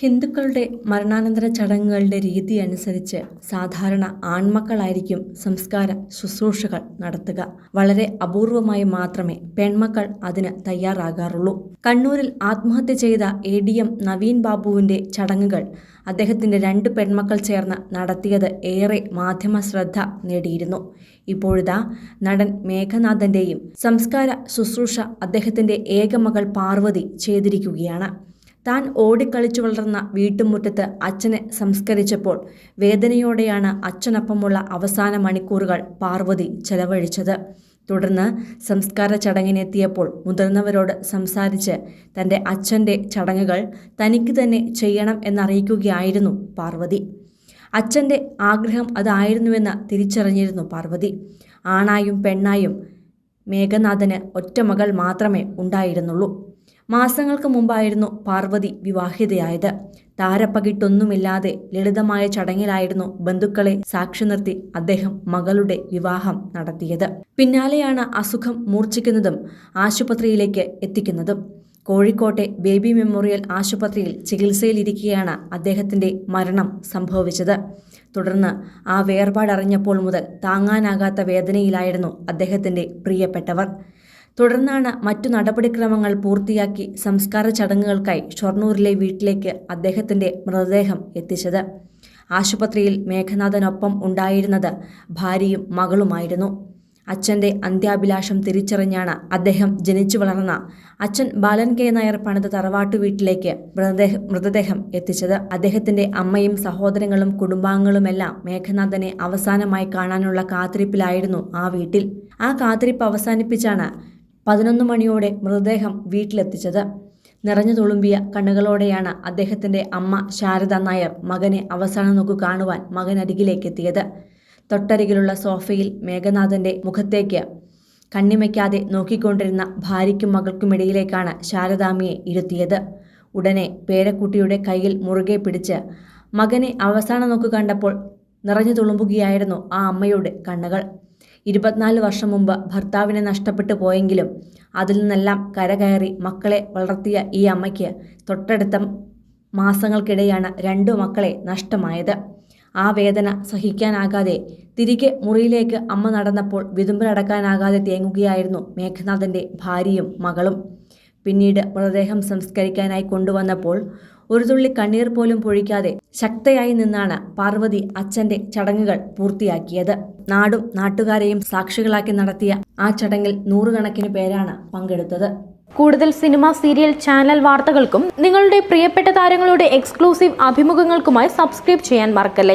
ഹിന്ദുക്കളുടെ മരണാനന്തര ചടങ്ങുകളുടെ രീതി അനുസരിച്ച് സാധാരണ ആൺമക്കളായിരിക്കും സംസ്കാര ശുശ്രൂഷകൾ നടത്തുക. വളരെ അപൂർവമായി മാത്രമേ പെൺമക്കൾ അതിന് തയ്യാറാകാറുള്ളൂ. കണ്ണൂരിൽ ആത്മഹത്യ ചെയ്ത എ ഡി എം നവീൻ ബാബുവിന്റെ ചടങ്ങുകൾ അദ്ദേഹത്തിന്റെ രണ്ട് പെൺമക്കൾ ചേർന്ന് നടത്തിയത് ഏറെ മാധ്യമ ശ്രദ്ധ നേടിയിരുന്നു. ഇപ്പോഴിതാ നടൻ മേഘനാഥന്റെയും സംസ്കാര ശുശ്രൂഷ അദ്ദേഹത്തിന്റെ ഏകമകൾ പാർവതി ചെയ്തിരിക്കുകയാണ്. താൻ ഓടിക്കളിച്ചു വളർന്ന വീട്ടുമുറ്റത്ത് അച്ഛനെ സംസ്കരിച്ചപ്പോൾ വേദനയോടെയാണ് അച്ഛനൊപ്പമുള്ള അവസാന മണിക്കൂറുകൾ പാർവതി ചെലവഴിച്ചത്. തുടർന്ന് സംസ്കാര ചടങ്ങിനെത്തിയപ്പോൾ മുതിർന്നവരോട് സംസാരിച്ച് തന്റെ അച്ഛന്റെ ചടങ്ങുകൾ തനിക്ക് തന്നെ ചെയ്യണം എന്നറിയിക്കുകയായിരുന്നു പാർവതി. അച്ഛന്റെ ആഗ്രഹം അതായിരുന്നുവെന്ന് തിരിച്ചറിഞ്ഞിരുന്നു പാർവതി. ആണായും പെണ്ണായും മേഘനാഥന് ഒറ്റമകൾ മാത്രമേ ഉണ്ടായിരുന്നുള്ളൂ. മാസങ്ങൾക്ക് മുമ്പായിരുന്നു പാർവതി വിവാഹിതയായത്. താരപ്പകിട്ടൊന്നുമില്ലാതെ ലളിതമായ ചടങ്ങിലായിരുന്നു ബന്ധുക്കളെ സാക്ഷി നിർത്തി അദ്ദേഹം മകളുടെ വിവാഹം നടത്തിയത്. പിന്നാലെയാണ് അസുഖം മൂർച്ഛിക്കുന്നതും ആശുപത്രിയിലേക്ക് എത്തിക്കുന്നതും. കോഴിക്കോട്ടെ ബേബി മെമ്മോറിയൽ ആശുപത്രിയിൽ ചികിത്സയിലിരിക്കെയാണ് അദ്ദേഹത്തിന്റെ മരണം സംഭവിച്ചത്. തുടർന്ന് ആ വേർപാടറിഞ്ഞപ്പോൾ മുതൽ താങ്ങാനാകാത്ത വേദനയിലായിരുന്നു അദ്ദേഹത്തിന്റെ പ്രിയപ്പെട്ടവർ. തുടർന്നാണ് മറ്റു നടപടിക്രമങ്ങൾ പൂർത്തിയാക്കി സംസ്കാര ചടങ്ങുകൾക്കായി ഷൊർണൂരിലെ വീട്ടിലേക്ക് അദ്ദേഹത്തിന്റെ മൃതദേഹം എത്തിച്ചത്. ആശുപത്രിയിൽ മേഘനാഥനൊപ്പം ഉണ്ടായിരുന്നത് ഭാര്യയും മകളുമായിരുന്നു. അച്ഛന്റെ അന്ത്യാഭിലാഷം തിരിച്ചറിഞ്ഞാണ് അദ്ദേഹം ജനിച്ചു വളർന്ന അച്ഛൻ ബാലൻ കെ നായർ പണിത തറവാട്ടു വീട്ടിലേക്ക് മൃതദേഹം മൃതദേഹം എത്തിച്ചത്. അദ്ദേഹത്തിന്റെ അമ്മയും സഹോദരങ്ങളും കുടുംബാംഗങ്ങളുമെല്ലാം മേഘനാഥനെ അവസാനമായി കാണാനുള്ള കാത്തിരിപ്പിലായിരുന്നു ആ വീട്ടിൽ. ആ കാത്തിരിപ്പ് അവസാനിപ്പിച്ചാണ് പതിനൊന്ന് മണിയോടെ മൃതദേഹം വീട്ടിലെത്തിച്ചത്. നിറഞ്ഞു തുളുമ്പിയ കണ്ണുകളോടെയാണ് അദ്ദേഹത്തിന്റെ അമ്മ ശാരദ നായർ മകനെ അവസാന നോക്കു കാണുവാൻ മകൻ മകനരികിലേക്കെത്തിയത്. തൊട്ടരികിലുള്ള സോഫയിൽ മേഘനാഥന്റെ മുഖത്തേക്ക് കണ്ണിമയ്ക്കാതെ നോക്കിക്കൊണ്ടിരുന്ന ഭാര്യയ്ക്കും മകൾക്കുമിടയിലേക്കാണ് ശാരദാമിയെ ഇരുത്തിയത്. ഉടനെ പേരക്കുട്ടിയുടെ കയ്യിൽ മുറുകെ പിടിച്ച് മകനെ അവസാന നോക്കു കണ്ടപ്പോൾ നിറഞ്ഞു തുളുമ്പുകയായിരുന്നു ആ അമ്മയുടെ കണ്ണുകൾ. ഇരുപത്തിനാല് വർഷം മുമ്പ് ഭർത്താവിനെ നഷ്ടപ്പെട്ടു പോയെങ്കിലും അതിൽ നിന്നെല്ലാം കരകയറി മക്കളെ വളർത്തിയ ഈ അമ്മയ്ക്ക് തൊട്ടടുത്ത മാസങ്ങൾക്കിടെയാണ് രണ്ടു മക്കളെ നഷ്ടമായത്. ആ വേദന സഹിക്കാനാകാതെ തിരികെ മുറിയിലേക്ക് അമ്മ നടന്നപ്പോൾ വിതുമ്പലടക്കാനാകാതെ തേങ്ങുകയായിരുന്നു മേഘനാഥന്റെ ഭാര്യയും മകളും. പിന്നീട് മൃതദേഹം സംസ്കരിക്കാനായി കൊണ്ടുവന്നപ്പോൾ ഒരു തുള്ളി കണ്ണീർ പോലും പൊഴിക്കാതെ ശക്തയായി നിന്നാണ് പാർവതി അച്ഛന്റെ ചടങ്ങുകൾ പൂർത്തിയാക്കിയത്. നാടും നാട്ടുകാരെയും സാക്ഷികളാക്കി നടത്തിയ ആ ചടങ്ങിൽ നൂറുകണക്കിന് പേരാണ് പങ്കെടുത്തത്. കൂടുതൽ സിനിമ സീരിയൽ ചാനൽ വാർത്തകൾക്കും നിങ്ങളുടെ പ്രിയപ്പെട്ട താരങ്ങളുടെ എക്സ്ക്ലൂസീവ് അഭിമുഖങ്ങൾക്കുമായി സബ്സ്ക്രൈബ് ചെയ്യാൻ മറക്കല്ലേ?